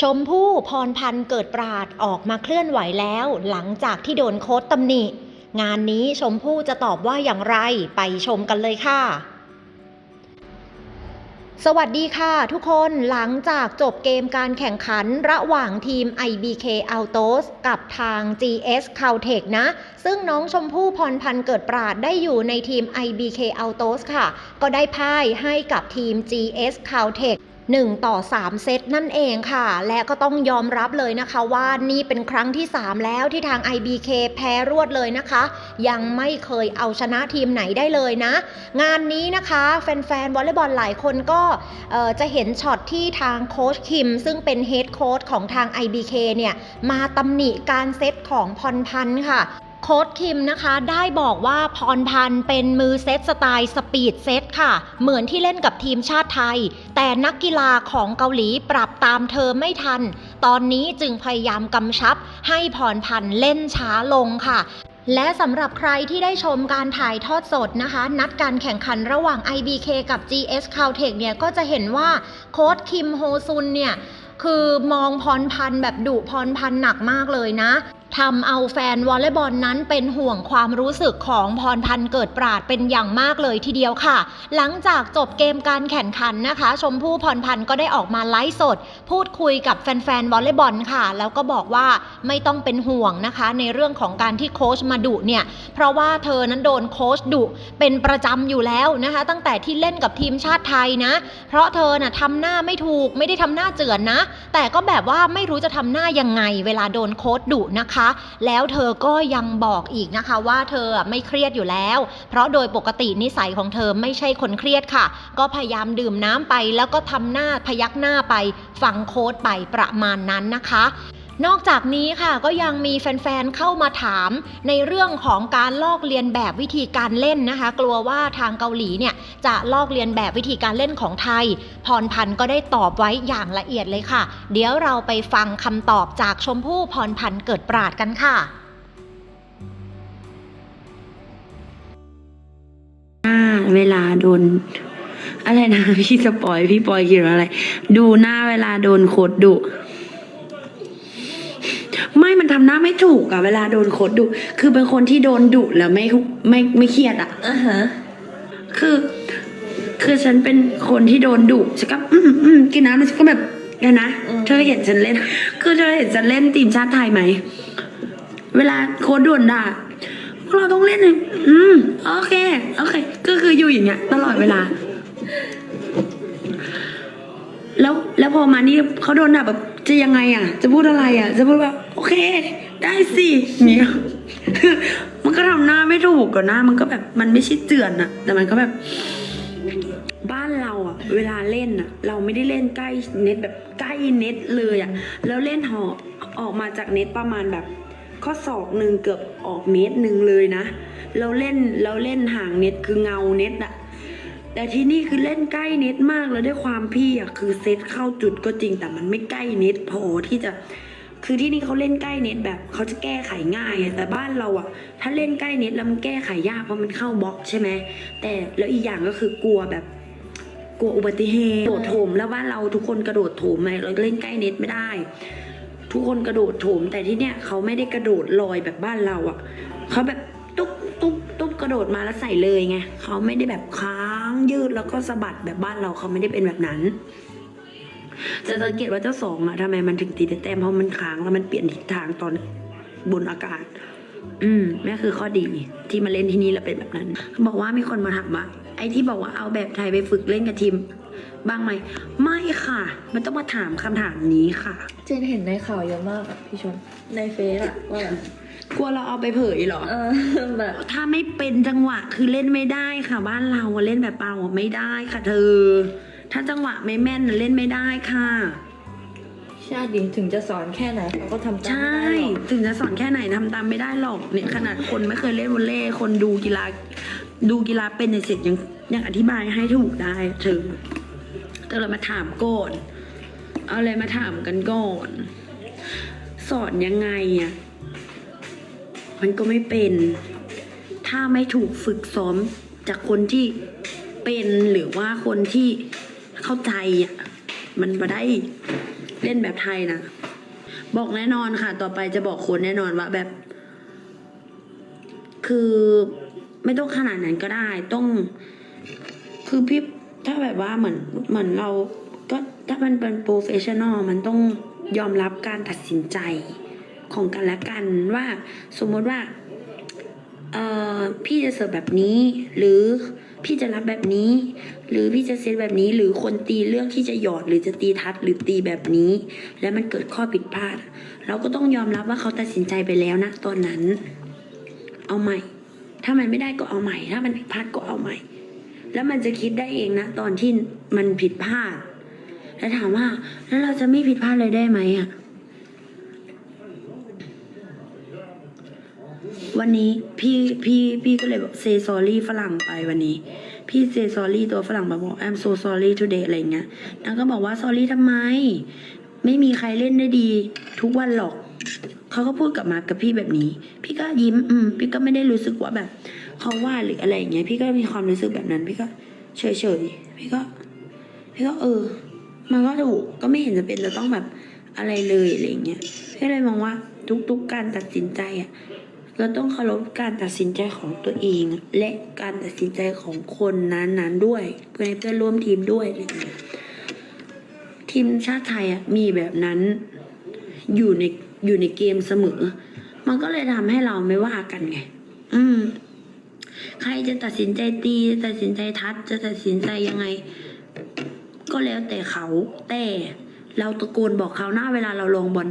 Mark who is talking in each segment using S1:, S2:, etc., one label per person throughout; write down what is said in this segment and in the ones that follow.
S1: ชมพู่พรพันธ์เกิดปราดออกมาเคลื่อนไหวแล้ว หลังจากที่โดนโค้ดตำหนิ งานนี้ชมพู่จะตอบว่าอย่างไรไปชมกันเลยค่ะ สวัสดีค่ะทุกคนหลังจากจบเกมการแข่งขันระหว่างทีม IBK Autos กับทาง GS Caltech นะ ซึ่งน้องชมพู่พรพันธ์เกิดปราดได้อยู่ในทีม IBK Autos ค่ะ ก็ได้พ่ายให้กับทีม GS Caltech 1 ต่อ 3 เซตนั่นเองค่ะ และก็ต้องยอมรับเลยนะคะว่านี่เป็นครั้งที่ 3 แล้วที่ทาง IBK แพ้รวดเลยนะคะ ยังไม่เคยเอาชนะทีมไหนได้เลยนะ งานนี้นะคะแฟนๆวอลเลย์บอลหลายคนก็จะเห็นช็อตที่ทางโค้ชคิม ซึ่งเป็นเฮดโค้ชของทาง IBK เนี่ยมาตำหนิการเซตของพรพันธ์ค่ะ โค้ชคิมนะคะได้บอกว่าพรพันธ์เป็นมือเซตสไตล์สปีดเซตค่ะ เหมือนที่เล่นกับทีมชาติไทย แต่นักกีฬาของเกาหลีปรับตามเธอไม่ทัน ตอนนี้จึงพยายามกำชับให้พรพันธ์เล่นช้าลงค่ะและสำหรับใครที่ได้ชมการถ่ายทอดสดนะคะ นัดการแข่งขันระหว่าง IBK กับ GS Caltech เนี่ยก็จะเห็นว่าโค้ชคิมโฮซุนเนี่ยคือมองพรพันธ์แบบดุพรพันธ์หนักมากเลยนะ ทำเอาแฟนวอลเลย์บอลนั้นเป็นห่วงความรู้สึกของพรพันธ์เกิดปราดเป็นอย่างมากเลยทีเดียวค่ะ หลังจากจบเกมการแข่งขันนะคะ ชมพู่พรพันธ์ก็ได้ออกมาไลฟ์สด พูดคุยกับแฟนๆวอลเลย์บอลค่ะ แล้วก็บอกว่าไม่ต้องเป็นห่วงนะคะ ในเรื่องของการที่โค้ชมาดุเนี่ย เพราะว่าเธอนั้นโดนโค้ชดุเป็นประจำอยู่แล้วนะคะ ตั้งแต่ที่เล่นกับทีมชาติไทยนะ เพราะเธอน่ะทำหน้าไม่ถูกไม่ได้ทำหน้าเจือนนะ แต่ก็แบบว่าไม่รู้จะทำหน้ายังไงเวลาโดนโค้ชดุนะคะแล้วเธอก็ยังบอกอีกนะคะว่าเธอไม่เครียดอยู่แล้ว เพราะโดยปกตินิสัยของเธอไม่ใช่คนเครียดค่ะ ก็พยายามดื่มน้ำไปแล้วก็ทำหน้าพยักหน้าไปฟังโค้ดไปประมาณนั้นนะคะ นอกจากนี้ค่ะก็ยังมีแฟนๆ เข้ามาถามในเรื่องของการลอกเลียนแบบวิธีการเล่นนะคะ กลัวว่าทางเกาหลีเนี่ยจะลอกเลียนแบบวิธีการเล่นของไทย พรพันธ์ก็ได้ตอบไว้อย่างละเอียดเลยค่ะ เดี๋ยวเราไปฟังคำตอบจากชมพู่พรพันธ์เกิดปราดกันค่ะ
S2: หน้าเวลาโดนอะไรนะพี่สปอยพี่ปอยเขียนว่าอะไร ดูหน้าเวลาโดนโคดดุ ทำหน้าไม่ถูกอะเวลาโดนโคดดุ คือเป็นคนที่โดนดุแล้วไม่ไม่ไม่เครียดอะ
S3: อ่าฮะ
S2: คือ คือฉันเป็นคนที่โดนดุฉันก็อืมอืมกินน้ำแล้วฉันก็แบบเดี๋ยวนะ
S3: อืม
S2: เธอเห็นฉันเล่น คือเธอเห็นฉันเล่นทีมชาติไทยไหม เวลาโค้ดด่วนด่าพวกเราต้องเล่นเลยอืมโอเคโอเค ก็คืออยู่อย่างเงี้ย ตลอดเวลา แล้วแล้วพอมานี่เขาโดนด่าแบบ จะยังไงอะ จะพูดอะไรอะ จะพูดว่า โอเค ได้สิเนี่ยมันก็ทำหน้าไม่ถูกกับหน้า มันก็แบบมันไม่ใช่เจือนอะแต่มันก็แบบ บ้านเราอะเวลาเล่นอะเราไม่ได้เล่นใกล้เน็ตแบบใกล้เน็ตเลยอะแล้วเล่นหอบออกมาจากเน็ตประมาณแบบ ข้อศอกหนึ่งเกือบออกเมตรหนึ่งเลยนะ เราเล่นเราเล่นห่างเน็ตคือเงาเน็ตอะ แต่ที่นี่คือเล่นใกล้เน็ตมากแล้วด้วยความพี่อะคือเซตเข้าจุดก็จริง แต่มันไม่ใกล้เน็ตพอที่จะ คือที่นี่เขาเล่นใกล้เน็ตแบบเขาจะแก้ไขง่ายแต่บ้านเราอะถ้าเล่นใกล้เน็ตแล้วมันแก้ไขยากเพราะมันเข้าบล็อกใช่ไหมแต่แล้วอีกอย่างก็คือกลัวแบบกลัวอุบัติเหตุกระโดดโถมแล้วบ้านเราทุกคนกระโดดโถมไงเราเล่นใกล้เน็ตไม่ได้ ทุกคนกระโดดโถม แต่ที่เนี้ยเขาไม่ได้กระโดดลอยแบบบ้านเราอะ่ะเขาแบบตุ๊บตุ๊บตุ๊บกระโดดมาแล้วใส่เลยไงเขาไม่ได้แบบค้า ยืดแล้วก็สะบัดแบบบ้านเราเขาไม่ได้เป็นแบบนั้นจะสังเกตว่าเจ้าสองอะทำไมมันถึงตีแต้มเพราะมันค้างแล้วมันเปลี่ยนทิศทางตอนบนอากาศ อืมนั่คือข้อดีที่มาเล่นที่นี่แล้วเป็นแบบนั้น บอกว่ามีคนมาถามว่าไอ้ที่บอกว่าเอาแบบไทยไปฝึกเล่นกับทีม บ้างไหม ไม่ค่ะ มันต้องมาถามคำถามนี้ค่ะ
S3: เจนเห็นในข่าวเยอะมากอะพี่ชม ในเฟซอะว่าแบบ
S2: กลัวเราเอาไปเผยเหรอ
S3: เออแบบ
S2: ถ้าไม่เป็นจังหวะคือเล่นไม่ได้ค่ะ บ้านเราอะเล่นแบบเปล่าอะไม่ได้ค่ะ เธอ ถ้าจังหวะไม่แม่นอะเล่นไม่ได้ค่ะ
S3: ชาติดีถึงจะสอนแค่ไหนเขาก็ทำตาม
S2: ใช่
S3: ไม่ได้หรอก
S2: ถึงจะสอนแค่ไหนทำตามไม่ได้หรอกเนี่ยขนาดคนไม่เคยเล่นวอลเลย์คนดูกีฬาดูกีฬาเป็นเสร็จยังยังอธิบายให้ถูกได้ เธอ เธอเลยมาถามก่อนเอาอะไรมาถามกันก่อน สอนยังไงอะมันก็ไม่เป็น ถ้าไม่ถูกฝึกซ้อมจากคนที่เป็นหรือว่าคนที่เข้าใจอะมันมาได้เล่นแบบไทยนะบอกแน่นอนค่ะ ต่อไปจะบอกคนแน่นอนว่าแบบ คือไม่ต้องขนาดนั้นก็ได้ ต้อง คือพี่ ถ้าแบบว่าเหมือนเหมือนเราก็ถ้ามันเป็นโปรเฟชชั่นอลมันต้องยอมรับการตัดสินใจของกันและกันว่าสมมติว่าเออพี่จะเสิร์ฟแบบนี้ หรือพี่จะรับแบบนี้ หรือพี่จะเซตแบบนี้ หรือคนตีเลือกที่จะหยอดหรือจะตีทัดหรือตีแบบนี้ แล้วมันเกิดข้อผิดพลาด เราก็ต้องยอมรับว่าเขาตัดสินใจไปแล้วนะตอนนั้น เอาใหม่ ถ้ามันไม่ได้ก็เอาใหม่ ถ้ามันผิดพลาดก็เอาใหม่ แล้วมันจะคิดได้เองนะ ตอนที่มันผิดพลาด แล้วถามว่า แล้วเราจะไม่ผิดพลาดเลยได้ไหมอะวันนี้พี่พี่พี่ก็เลยบอก say sorry ฝรั่งไปวันนี้ พี่ say sorry ตัวฝรั่งมาบอก I'm so sorry today อะไรเงี้ยนางก็บอกว่า sorry ทำไม ไม่มีใครเล่นได้ดี ทุกวันหรอก เขาก็พูดกลับมากับพี่แบบนี้ พี่ก็ยิ้ม อืม พี่ก็ไม่ได้รู้สึกว่าแบบ เขาว่าหรืออะไรอย่างเงี้ยพี่ก็มีความรู้สึกแบบนั้นพี่ก็เฉยเฉยพี่ก็พี่ก็เออ มันก็ถูกก็ไม่เห็นจะเป็นจะต้องแบบอะไรเลยอะไรอย่างเงี้ยพี่เลยมองว่าทุกๆการตัดสินใจอะเราต้องเคารพการตัดสินใจของตัวเอง และการตัดสินใจของคนนั้นๆด้วยเพื่อนเพื่อนร่วมทีมด้วยอะไรอย่างเงี้ยทีมชาติไทยอะมีแบบนั้นอยู่ในอยู่ในเกมเสมอ มันก็เลยทำให้เราไม่ว่ากันไง อืม ใครจะตัดสินใจตีตัดสินใจทัดจะตัดสินใจยังไง ก็แล้วแต่เขาแต่เราตะโกนบอกเขาหน้าเวลาเราลงบอล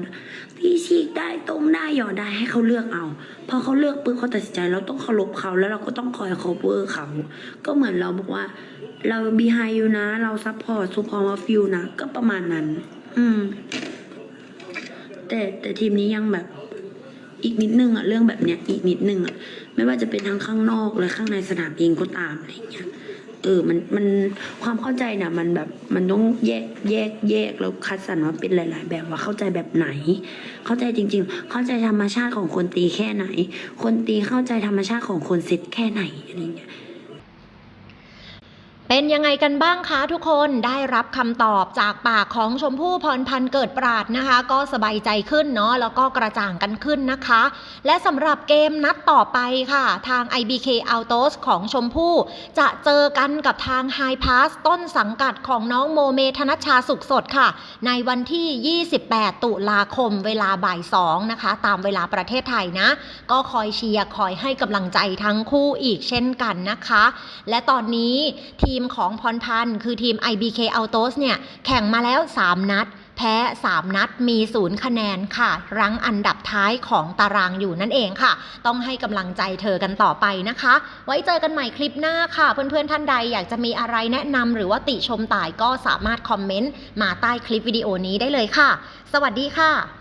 S2: พี่ฉีกได้ตรงได้หยอดได้ให้เขาเลือกเอาพอเขาเลือกปุ๊บเขาตัดสินใจ เราต้องเคารพเขาแล้วเราก็ต้องคอย cover เขา ก็เหมือนเราบอกว่า เรา behind อยู่นะ เรา support support มาฟิลนะ ก็ประมาณนั้น อืม แต่แต่ทีมนี้ยังแบบ อีกนิดนึงอะเรื่องแบบเนี้ยอีกนิดนึงอะ ไม่ว่าจะเป็นทั้งข้างนอกและข้างในสนามเองก็ตามอะไรเงี้ยเออมันมันความเข้าใจน่ะมันแบบมันต้องแยกแยกแยกแล้วคัดสรรว่าเป็นหลาย ๆ แบบว่าเข้าใจแบบไหน เข้าใจจริง ๆ เข้าใจธรรมชาติของคนตีแค่ไหน คนตีเข้าใจธรรมชาติของคนเซตแค่ไหนอะไรเงี้ย
S1: เป็นยังไงกันบ้างคะทุกคนได้รับคำตอบจากปากของชมพู่พรพันธ์เกิดปราดนะคะ ก็สบายใจขึ้นเนาะแล้วก็กระจ่างกันขึ้นนะคะ และสำหรับเกมนัดต่อไปค่ะ ทาง IBK Autos ของชมพู่จะเจอกันกับทาง High Pass ต้นสังกัดของน้องโมเมธนชชาสุขสดค่ะ ในวันที่ 28 ตุลาคมเวลาบ่าย2นะคะ ตามเวลาประเทศไทยนะ ก็คอยเชียร์คอยให้กำลังใจทั้งคู่อีกเช่นกันนะคะ และตอนนี้ทีมของพรพันธ์คือทีม IBK Autos เนี่ย แข่งมาแล้ว 3 นัด แพ้ 3 นัดมีศูนย์คะแนนค่ะ รั้งอันดับท้ายของตารางอยู่นั่นเองค่ะ ต้องให้กำลังใจเธอกันต่อไปนะคะ ไว้เจอกันใหม่คลิปหน้าค่ะ เพื่อนๆท่านใดอยากจะมีอะไรแนะนำหรือว่าติชมต่ายก็สามารถคอมเมนต์มาใต้คลิปวิดีโอนี้ได้เลยค่ะ สวัสดีค่ะ